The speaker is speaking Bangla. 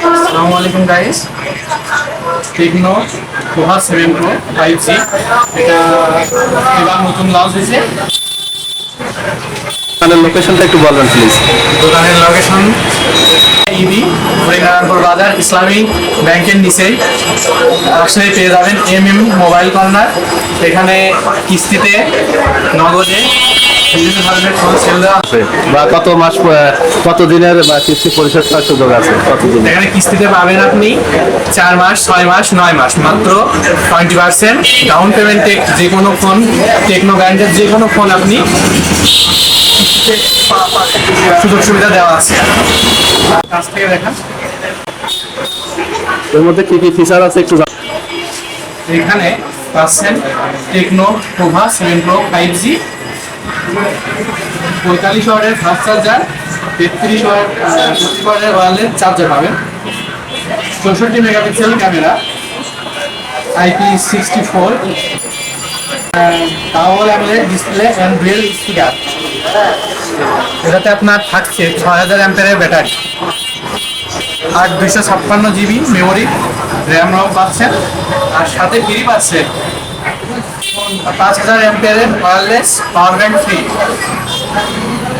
আসসালামু আলাইকুম guys Tecno Pova seven pro five G এটা এবার নতুন লঞ্চ হয়েছে। দোকানের লোকেশনটা একটু বলবেন প্লিজ দোকানের লোকেশন ইবি হরিনারায়ণপুর বাজার ইসলামিক ব্যাংকের নিচেই আসলে পেয়ে যাবেন এম এম মোবাইল কর্নার এখানে কিস্তিতে নগদে বিভিন্ন ধরনের বা কত মাস কত দিনের কিস্তি পরিশোধ করার সুযোগ আছে? কত দিন এখানে কিস্তিতে পাবেন আপনি চার মাস ছয় মাস নয় মাস মাত্র টোয়েন্টি পার্সেন্ট ডাউন পেমেন্টে যে কোনো ফোন টেকনো ব্র্যান্ডের যে কোনো ফোন আপনি সুযোগ সুবিধা দেওয়া আছে। কাছ থেকে এর মধ্যে কি কি ফিচার আছে একটু এখানে পাচ্ছেন Tecno Pova seven pro five G পঁয়তাল্লিশ ওয়ার্ডের ফাস্ট চার্জার তেত্রিশ ওয়ার্ড ওয়ার্ডের ওয়ারলেস চার্জার পাবেন। চৌষট্টি megapixel camera IP sixty four tower AMOLED display and real speaker এটাতে আপনার থাকছে ছয় হাজার অ্যাম্পের ব্যাটারি। আর দুইশো ছাপ্পান্ন জিবি মেমোরি র্যাম রম পাচ্ছেন। আর সাথে ফ্রি পাচ্ছেন। पाँच हज़ार M pair wireless power bank free